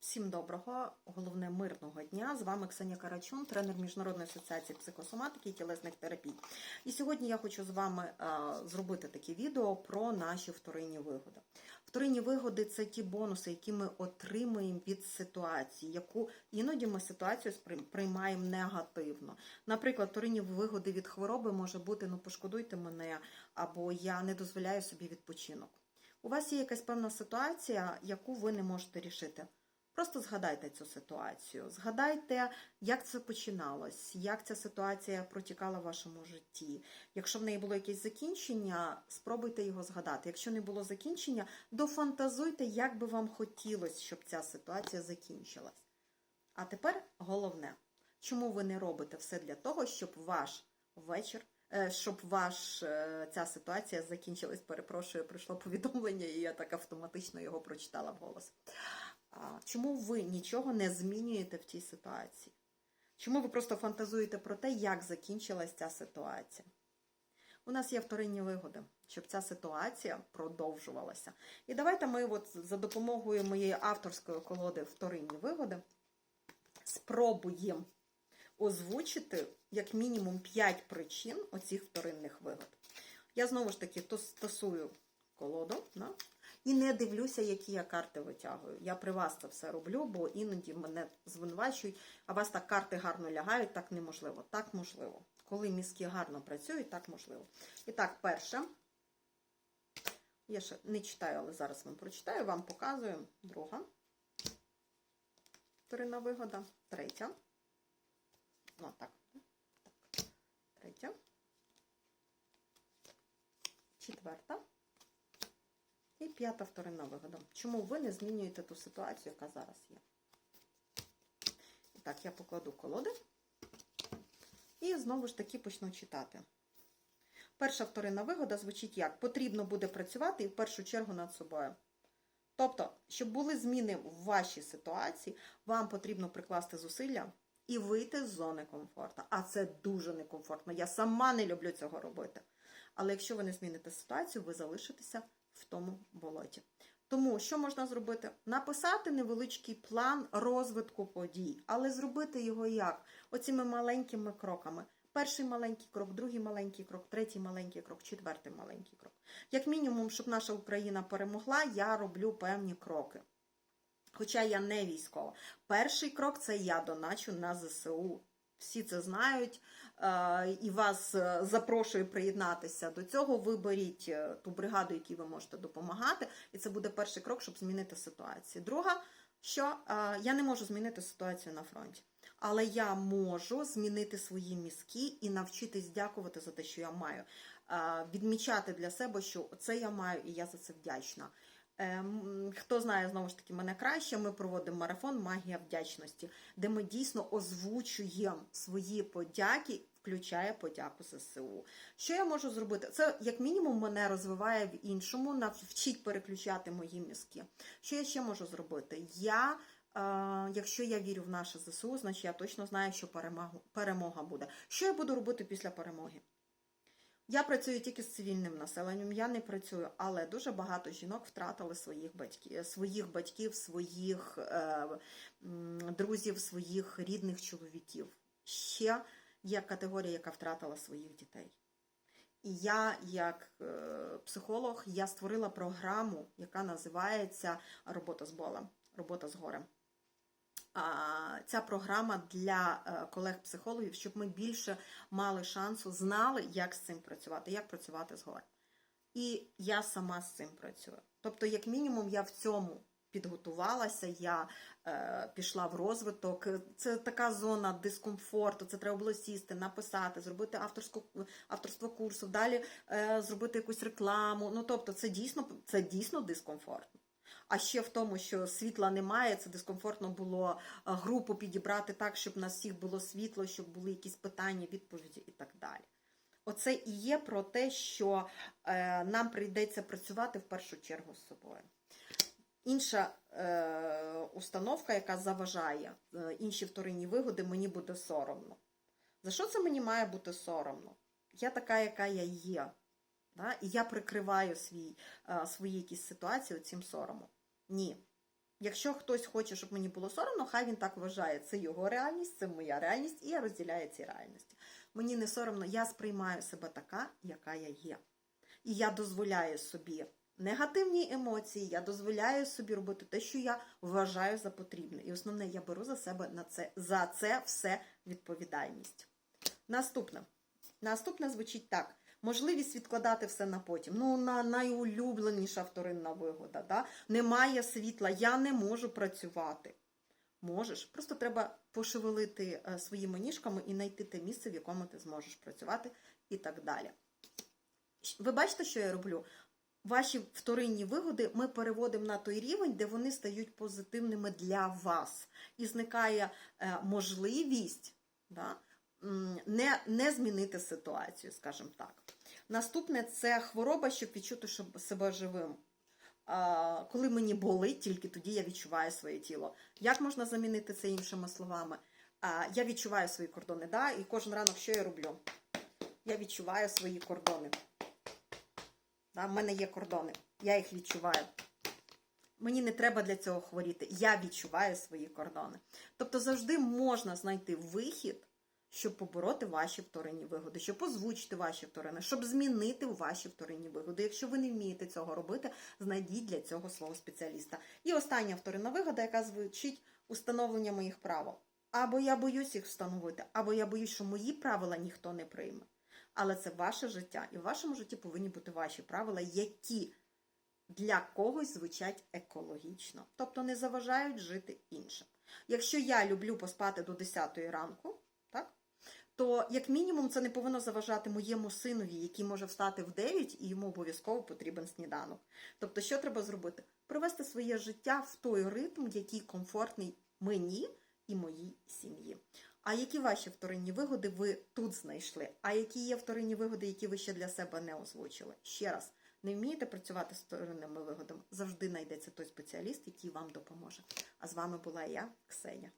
Всім доброго, головне мирного дня. З вами Ксенія Карачун, тренер Міжнародної асоціації психосоматики і тілесних терапій. І сьогодні я хочу з вами е, зробити таке відео про наші вторинні вигоди. Вторинні вигоди це ті бонуси, які ми отримуємо від ситуації, яку іноді ми ситуацію приймаємо негативно. Наприклад, вторинні вигоди від хвороби може бути ну пошкодуйте мене, або я не дозволяю собі відпочинок. У вас є якась певна ситуація, яку ви не можете рішити. Просто згадайте цю ситуацію. Згадайте, як це починалось, як ця ситуація протікала в вашому житті. Якщо в неї було якесь закінчення, спробуйте його згадати. Якщо не було закінчення, дофантазуйте, як би вам хотілося, щоб ця ситуація закінчилась. А тепер головне, чому ви не робите все для того, щоб ваш вечір, е, щоб ваш е, ця ситуація закінчилась. Перепрошую, прийшло повідомлення, і я так автоматично його прочитала вголос. Чому ви нічого не змінюєте в тій ситуації? Чому ви просто фантазуєте про те, як закінчилась ця ситуація? У нас є вторинні вигоди, щоб ця ситуація продовжувалася. І давайте ми от за допомогою моєї авторської колоди вторинні вигоди спробуємо озвучити як мінімум 5 причин оцих вторинних вигод. Я знову ж таки тос- тасую колоду? І не дивлюся, які я карти витягую. Я при вас це все роблю, бо іноді мене звинувачують, а вас так карти гарно лягають, так неможливо. Так можливо. Коли мізки гарно працюють, так можливо. І так, перше. Я ще не читаю, але зараз вам прочитаю, вам показую. Друга. Вторинна вигода. Третя. Ну, так. Третя. Четверта. І п'ята вторинна вигода. Чому ви не змінюєте ту ситуацію, яка зараз є? Так, я покладу колоди. І знову ж таки почну читати. Перша вторинна вигода звучить як: потрібно буде працювати і в першу чергу над собою. Тобто, щоб були зміни в вашій ситуації, вам потрібно прикласти зусилля і вийти з зони комфорту. А це дуже некомфортно. Я сама не люблю цього робити. Але якщо ви не зміните ситуацію, ви залишитеся в тому болоті. Тому що можна зробити? Написати невеличкий план розвитку подій, але зробити його як? Оціми маленькими кроками. Перший маленький крок, другий маленький крок, третій маленький крок, четвертий маленький крок. Як мінімум, щоб наша Україна перемогла, я роблю певні кроки. Хоча я не військова. Перший крок це я доначу на ЗСУ. Всі це знають е, і вас е, запрошую приєднатися до цього. Виберіть е, ту бригаду, якій ви можете допомагати, і це буде перший крок, щоб змінити ситуацію. Друга, що я не можу змінити ситуацію на фронті, але я можу змінити свої мізки і навчитись дякувати за те, що я маю. Відмічати для себе, що це я маю, і я за це вдячна. Ем, Хто знає знову ж таки мене краще, ми проводимо марафон Магія вдячності, де ми дійсно озвучуємо свої подяки, включає подяку ЗСУ. Що я можу зробити? Це як мінімум мене розвиває в іншому, навчить переключати мої мізки. Що я ще можу зробити? Я. е, Якщо я вірю в наше ЗСУ, значить я точно знаю, що перемога буде. Що я буду робити після перемоги? Я працюю тільки з цивільним населенням, я не працюю, але дуже багато жінок втратили своїх батьків, своїх батьків, своїх е, друзів, своїх рідних чоловіків. Ще є категорія, яка втратила своїх дітей. І я, як е, психолог, я створила програму, яка називається Робота з болем, робота з горем. Ця програма для е, колег-психологів, щоб ми більше мали шансу, знали, як з цим працювати, як працювати з горем. І я сама з цим працюю. Тобто, як мінімум, я в цьому підготувалася, я е, пішла в розвиток. Це така зона дискомфорту. Це треба було сісти, написати, зробити авторську, авторство курсу, далі е, зробити якусь рекламу. Ну тобто, це дійсно, це дійсно дискомфортно. А ще в тому, що світла немає, це дискомфортно було е, групу підібрати так, щоб на всіх було світло, щоб були якісь питання, відповіді і так далі. Оце і є про те, що е, нам прийдеться працювати в першу чергу з собою. Інша е, установка, яка заважає е, інші вторинні вигоди, мені буде соромно. За що це мені має бути соромно? Я така, яка я є. Да? І я прикриваю свій, свої якісь ситуації цим соромом. Ні. Якщо хтось хоче, щоб мені було соромно, хай він так вважає. Це його реальність, це моя реальність, і я розділяю ці реальності. Мені не соромно, я сприймаю себе така, яка я є. І я дозволяю собі негативні емоції, я дозволяю собі робити те, що я вважаю за потрібне. І основне, я беру за себе на це, за це все відповідальність. Наступне. Наступне звучить так. Можливість відкладати все на потім. Ну, на найулюбленіша вторинна вигода. Да? Немає світла, я не можу працювати. Можеш. Просто треба пошевелити е, своїми ніжками і знайти те місце, в якому ти зможеш працювати, і так далі. Ви бачите, що я роблю? Ваші вторинні вигоди ми переводимо на той рівень, де вони стають позитивними для вас. І зникає е, можливість да, не, не змінити ситуацію, скажімо так. Наступне це хвороба, щоб відчути себе живим. Коли мені болить, тільки тоді я відчуваю своє тіло. Як можна замінити це іншими словами? Я відчуваю свої кордони, да? і кожен ранок що я роблю? Я відчуваю свої кордони. Да, в мене є кордони, я їх відчуваю. Мені не треба для цього хворіти. Я відчуваю свої кордони. Тобто завжди можна знайти вихід, щоб побороти ваші вторинні вигоди, щоб озвучити ваші вторини, щоб змінити ваші вторинні вигоди. Якщо ви не вмієте цього робити, знайдіть для цього свого спеціаліста. І остання вторинна вигода, яка звучить установлення моїх правил. Або я боюсь їх встановити, або я боюсь, що мої правила ніхто не прийме. Але це ваше життя, і в вашому житті повинні бути ваші правила, які для когось звучать екологічно, тобто не заважають жити іншим. Якщо я люблю поспати до 10 ранку, то як мінімум це не повинно заважати моєму синові, який може встати в 9 і йому обов'язково потрібен сніданок. Тобто, що треба зробити? Привести своє життя в той ритм, який комфортний мені і моїй сім'ї. А які ваші вторинні вигоди ви тут знайшли? А які є вторинні вигоди, які ви ще для себе не озвучили? Ще раз, не вмієте працювати з вторинними вигодами? Завжди знайдеться той спеціаліст, який вам допоможе. А з вами була я, Ксеня.